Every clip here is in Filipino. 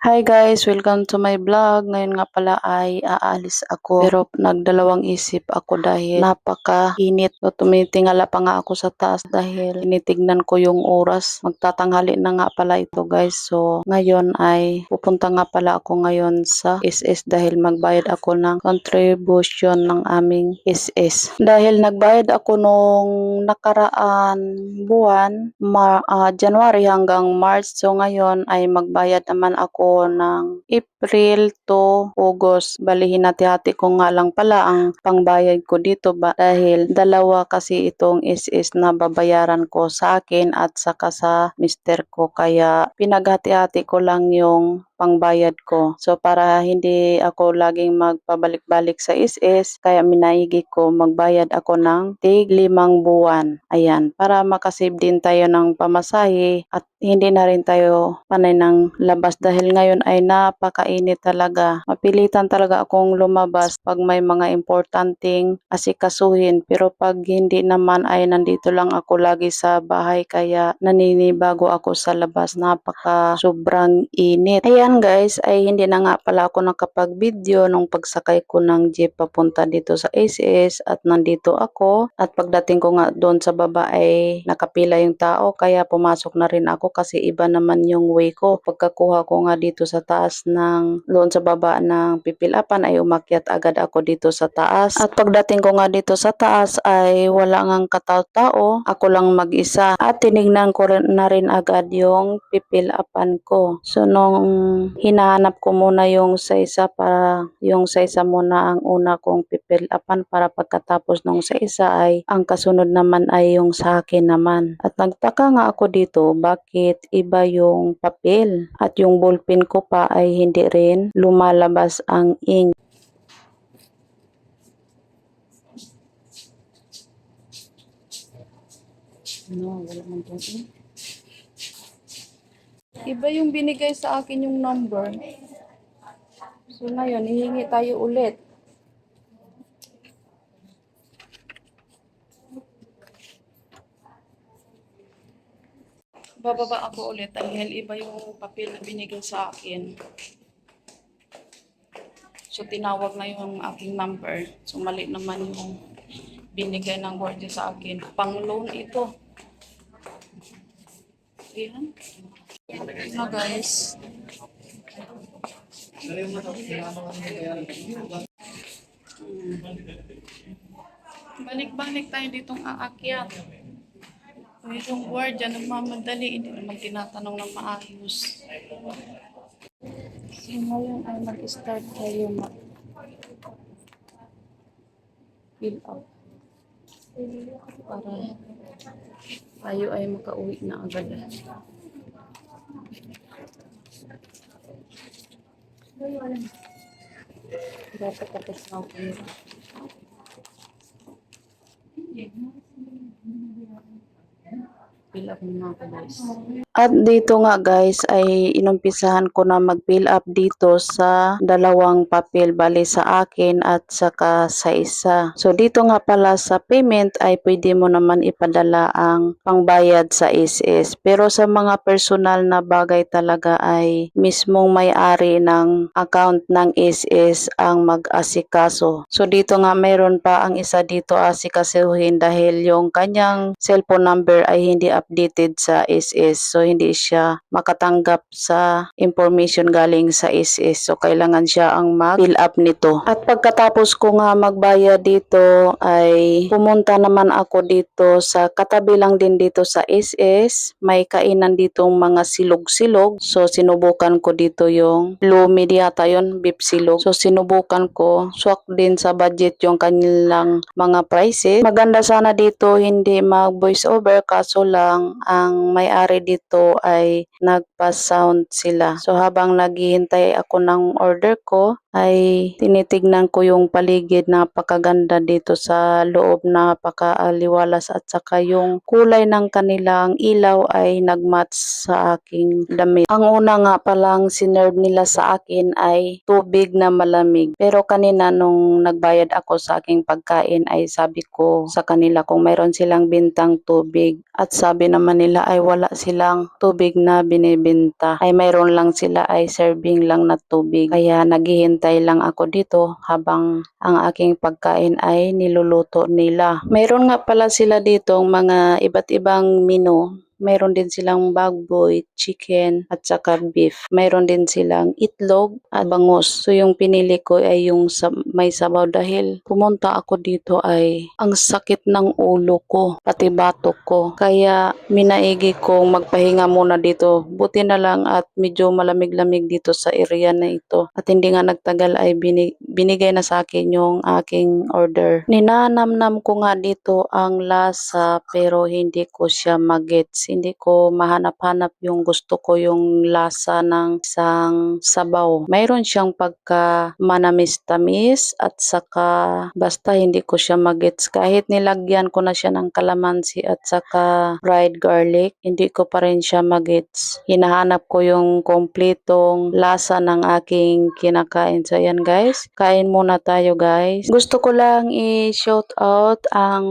Hi guys, welcome to my vlog. Ngayon nga pala ay aalis ako. Pero nagdalawang isip ako dahil napaka-init. So, tumitingala pa nga ako sa taas dahil tinitignan ko yung oras. Magtatanghali na nga pala ito guys. So ngayon ay pupunta nga pala ako ngayon sa SS dahil magbayad ako ng contribution ng aming SS. Dahil nagbayad ako nung nakaraan buwan, Mar- ah, January hanggang March. So ngayon ay magbayad naman ako ng April to August. Balihin hati-hati ko nga lang pala ang pangbayad ko dito ba dahil dalawa kasi itong SS na babayaran ko sa akin at saka sa mister ko kaya pinaghati-hati ko lang yung pangbayad ko. So para hindi ako laging magpabalik-balik sa SS, kaya minaigi ko magbayad ako ng tig limang buwan. Ayan, para makasave din tayo ng pamasahe at hindi na rin tayo panay ng labas dahil ngayon ay napakainit talaga. Mapilitan talaga akong lumabas pag may mga importanteng asikasuhin pero pag hindi naman ay nandito lang ako lagi sa bahay kaya naninibago ako sa labas. Napaka sobrang init. Ayan guys, ay hindi na nga pala ako nakapag-video nung pagsakay ko ng jeep papunta dito sa ACS at nandito ako at pagdating ko nga doon sa baba ay nakapila yung tao kaya pumasok na rin ako kasi iba naman yung way ko. Pagkakuha ko nga dito sa taas ng doon sa baba ng pipilapan ay umakyat agad ako dito sa taas. At pagdating ko nga dito sa taas ay wala ngang katao-tao. Ako lang mag-isa. At tinignan ko na rin agad yung pipilapan ko. So nung hinahanap ko muna yung sa isa para yung sa isa muna ang una kong pipilapan para pagkatapos nung sa isa ay ang kasunod naman ay yung sa akin naman. At nagtaka nga ako dito bakit iba yung papel at yung ballpen ko pa ay hindi rin lumalabas ang ink. No, wala man. Iba yung binigay sa akin yung number. So ngayon, hihingi tayo ulit. Bababa ako ulit dahil iba yung papel na binigay sa akin. So tinawag na yung aking number. So mali naman yung binigay ng guardia sa akin. Pang loan ito. Ayan. Na guys. Hmm. Balik-balik tayo ditong aakyat. Yung guardia nagmamadali, hindi naman tinatanong ng maayos. So ngayon ay mag-start tayo mag fill up para tayo ay makauwi na agad. Dapat tapos na ako. Fill up muna ako guys. At dito nga guys ay inumpisahan ko na mag-fill up dito sa dalawang papel bali sa akin at saka sa isa. So dito nga pala sa payment ay pwede mo naman ipadala ang pangbayad sa SS. Pero sa mga personal na bagay talaga ay mismong may-ari ng account ng SS ang mag-asikaso. So dito nga mayroon pa ang isa dito asikasuhin dahil yung kanyang cellphone number ay hindi updated sa SS. So hindi siya makatanggap sa information galing sa SS. So kailangan siya ang mag-fill up nito. At pagkatapos ko nga magbayad dito ay pumunta naman ako dito sa katabi lang din dito sa SS. May kainan ditong mga silog-silog. So sinubukan ko dito yung lumi yata yun, beef silog. So sinubukan ko. Swak din sa budget yung kanilang mga prices. Maganda sana dito hindi mag voice over kaso lang ang may-ari dito ay nagpa-sound sila. So habang naghihintay ako ng order ko ay tinitignan ko yung paligid napakaganda dito sa loob napakaaliwalas at saka yung kulay ng kanilang ilaw ay nagmatch sa aking damit. Ang una nga palang sinerve nila sa akin ay tubig na malamig. Pero kanina nung nagbayad ako sa aking pagkain ay sabi ko sa kanila kung mayroon silang bintang tubig at sabi naman nila ay wala silang tubig na binibenta ay mayroon lang sila ay serving lang na tubig. Kaya naghihintay lang ako dito habang ang aking pagkain ay niluluto nila. Mayroon nga pala sila dito mga iba't ibang menu mayroon din silang baboy, chicken, at saka beef. Mayroon din silang itlog at bangus. So yung pinili ko ay yung sa, may sabaw dahil pumunta ako dito ay ang sakit ng ulo ko, pati batok ko. Kaya minaigi kong magpahinga muna dito. Buti na lang at medyo malamig-lamig dito sa area na ito. At hindi nga nagtagal ay binig, binigay na sa akin yung aking order. Ninanamnam ko nga dito ang lasa pero hindi ko siya magets hindi ko mahanap-hanap yung gusto ko yung lasa ng isang sabaw. Mayroon siyang pagka manamis-tamis at saka basta hindi ko siya magets. Kahit nilagyan ko na siya ng kalamansi at saka fried garlic, hindi ko pa rin siya magets. Hinahanap ko yung kompletong lasa ng aking kinakain. So ayan guys, kain muna tayo guys. Gusto ko lang i-shout out ang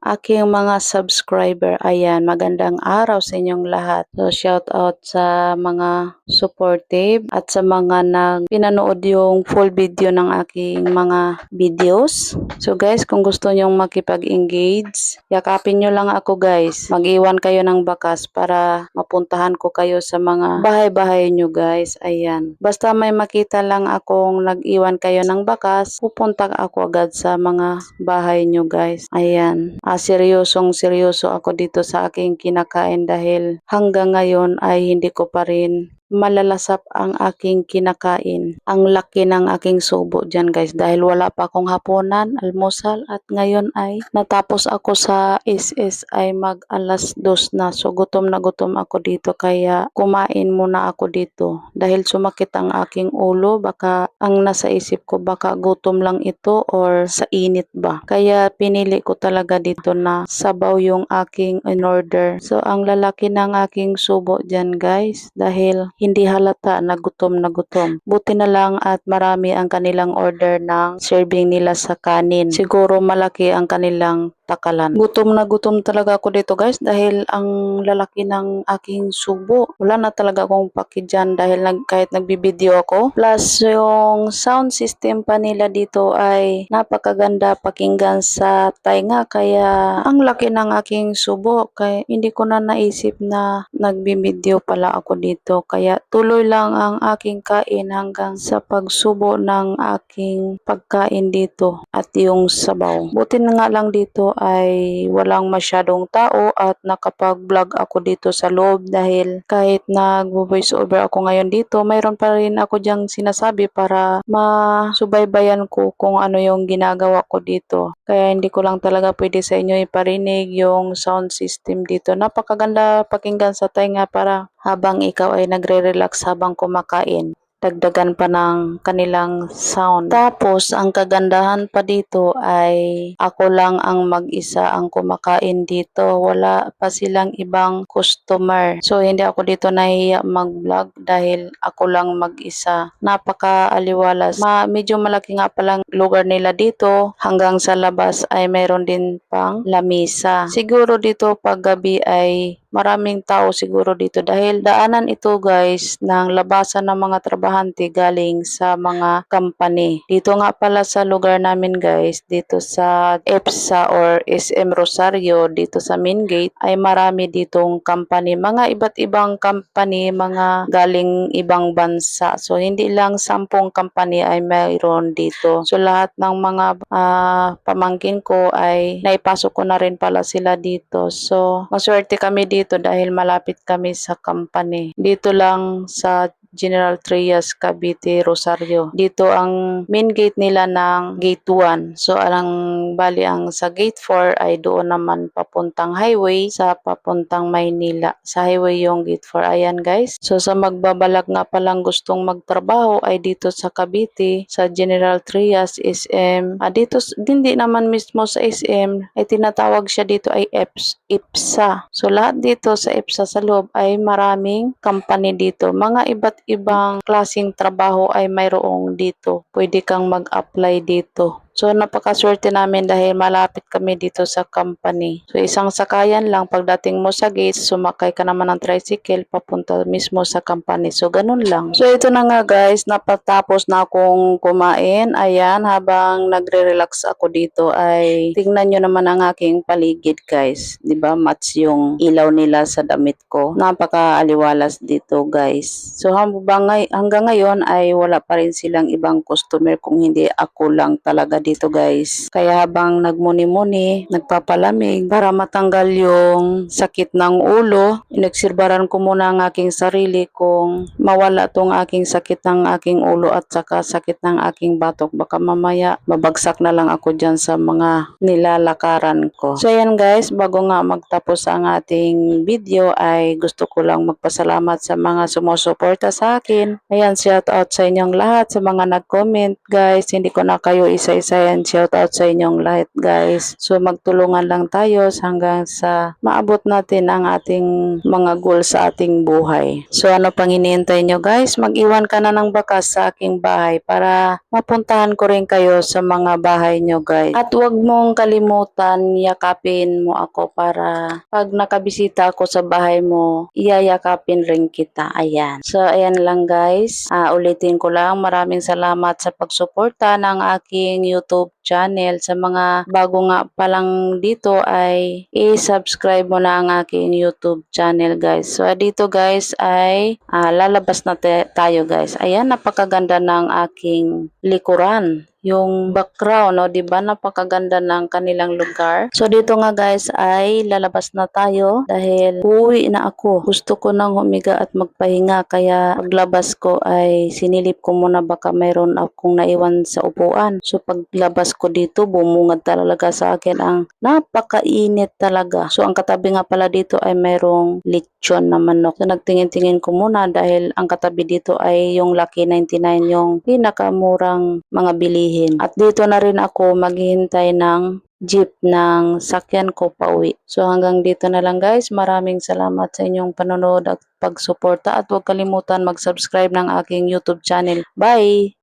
aking mga subscriber. Ayan, magandang araw sa inyong lahat. So shout out sa mga supportive at sa mga nag pinanood yung full video ng aking mga videos. So guys, kung gusto nyong makipag-engage, yakapin nyo lang ako guys. Mag-iwan kayo ng bakas para mapuntahan ko kayo sa mga bahay-bahay nyo guys. Ayan. Basta may makita lang akong nag-iwan kayo ng bakas, pupunta ako agad sa mga bahay nyo guys. Ayan. Ah, seryosong seryoso ako dito sa aking kinakain dahil hanggang ngayon ay hindi ko pa rin malalasap ang aking kinakain. Ang laki ng aking subo dyan guys dahil wala pa akong hapunan, almusal at ngayon ay natapos ako sa SS ay mag alas dos na. So gutom na gutom ako dito kaya kumain muna ako dito dahil sumakit ang aking ulo baka ang nasa isip ko baka gutom lang ito or sa init ba. Kaya pinili ko talaga dito na sabaw yung aking in order. So ang lalaki ng aking subo dyan guys dahil hindi halata na gutom na gutom. Buti na lang at marami ang kanilang order ng serving nila sa kanin. Siguro malaki ang kanilang takalan. Gutom na gutom talaga ako dito guys dahil ang lalaki ng aking subo. Wala na talaga akong paki dyan dahil nag, kahit nagbibideo ako. Plus yung sound system pa nila dito ay napakaganda pakinggan sa tainga kaya ang laki ng aking subo kaya hindi ko na naisip na nagbibideo pala ako dito kaya tuloy lang ang aking kain hanggang sa pagsubo ng aking pagkain dito at yung sabaw. Buti na nga lang dito ay walang masyadong tao at nakapag-vlog ako dito sa loob dahil kahit nag-voice over ako ngayon dito, mayroon pa rin ako diyang sinasabi para masubaybayan ko kung ano yung ginagawa ko dito. Kaya hindi ko lang talaga pwede sa inyo iparinig yung sound system dito. Napakaganda pakinggan sa tainga para habang ikaw ay nagre-relax habang kumakain dagdagan pa ng kanilang sound. Tapos, ang kagandahan pa dito ay ako lang ang mag-isa ang kumakain dito. Wala pa silang ibang customer. So, hindi ako dito nahiya mag-vlog dahil ako lang mag-isa. Napaka-aliwalas. Ma medyo malaki nga palang lugar nila dito. Hanggang sa labas ay mayroon din pang lamisa. Siguro dito pag gabi ay maraming tao siguro dito dahil daanan ito guys ng labasan ng mga trabahante galing sa mga company. Dito nga pala sa lugar namin guys, dito sa EPSA or SM Rosario, dito sa main gate ay marami ditong company. Mga iba't ibang company, mga galing ibang bansa. So hindi lang sampung company ay mayroon dito. So lahat ng mga ah, pamangkin ko ay naipasok ko na rin pala sila dito. So maswerte kami dito dahil malapit kami sa company. Dito lang sa General Trias, Cavite, Rosario. Dito ang main gate nila ng gate 1. So, ang bali ang sa gate 4 ay doon naman papuntang highway sa papuntang Maynila. Sa highway yung gate 4. Ayan guys. So, sa magbabalak nga palang gustong magtrabaho ay dito sa Cavite, sa General Trias, SM. Ah, dito, hindi naman mismo sa SM, ay tinatawag siya dito ay EPS, IPSA. So, lahat dito sa IPSA sa loob ay maraming company dito. Mga iba't ibang klasing trabaho ay mayroong dito. Pwede kang mag-apply dito. So napakaswerte namin dahil malapit kami dito sa company. So isang sakayan lang pagdating mo sa gate, sumakay ka naman ng tricycle papunta mismo sa company. So ganun lang. So ito na nga guys, napatapos na akong kumain. Ayan, habang nagre-relax ako dito ay tingnan nyo naman ang aking paligid guys. ba Match yung ilaw nila sa damit ko. Napaka-aliwalas dito guys. So hanggang ngayon ay wala pa rin silang ibang customer kung hindi ako lang talaga dito guys. Kaya habang nagmuni-muni, nagpapalamig para matanggal yung sakit ng ulo, inagsirbaran ko muna ang aking sarili kung mawala tong aking sakit ng aking ulo at saka sakit ng aking batok. Baka mamaya mabagsak na lang ako dyan sa mga nilalakaran ko. So ayan guys, bago nga magtapos ang ating video ay gusto ko lang magpasalamat sa mga sumusuporta sa akin. Ayan, shout out sa inyong lahat, sa mga nag-comment guys. Hindi ko na kayo isa-isa yan. Shout out sa inyong lahat guys. So magtulungan lang tayo hanggang sa maabot natin ang ating mga goal sa ating buhay. So ano pang hinihintay nyo guys? Mag-iwan ka na ng bakas sa aking bahay para mapuntahan ko rin kayo sa mga bahay nyo guys. At huwag mong kalimutan, yakapin mo ako para pag nakabisita ako sa bahay mo, iyayakapin rin kita. Ayan. So ayan lang guys. Ah, ulitin ko lang, maraming salamat sa pagsuporta ng aking YouTube channel. Sa mga bago nga pa lang dito ay i-subscribe mo na ang aking YouTube channel guys. So dito guys ay ah, lalabas na tayo guys. Ayan, napakaganda ng aking likuran yung background, no, 'di ba? Napakaganda ng kanilang lugar. So dito nga guys ay lalabas na tayo dahil uwi na ako. Gusto ko nang humiga at magpahinga kaya paglabas ko ay sinilip ko muna baka mayroon akong naiwan sa upuan. So paglabas ko dito bumungad talaga sa akin ang napakainit talaga. So ang katabi nga pala dito ay mayroong lechon na manok. So nagtingin-tingin ko muna dahil ang katabi dito ay yung Lucky 99 yung pinakamurang mga bilihin. At dito na rin ako maghihintay ng jeep ng sakyan ko pauwi. So hanggang dito na lang guys. Maraming salamat sa inyong panonood at pagsuporta at huwag kalimutan mag-subscribe ng aking YouTube channel. Bye!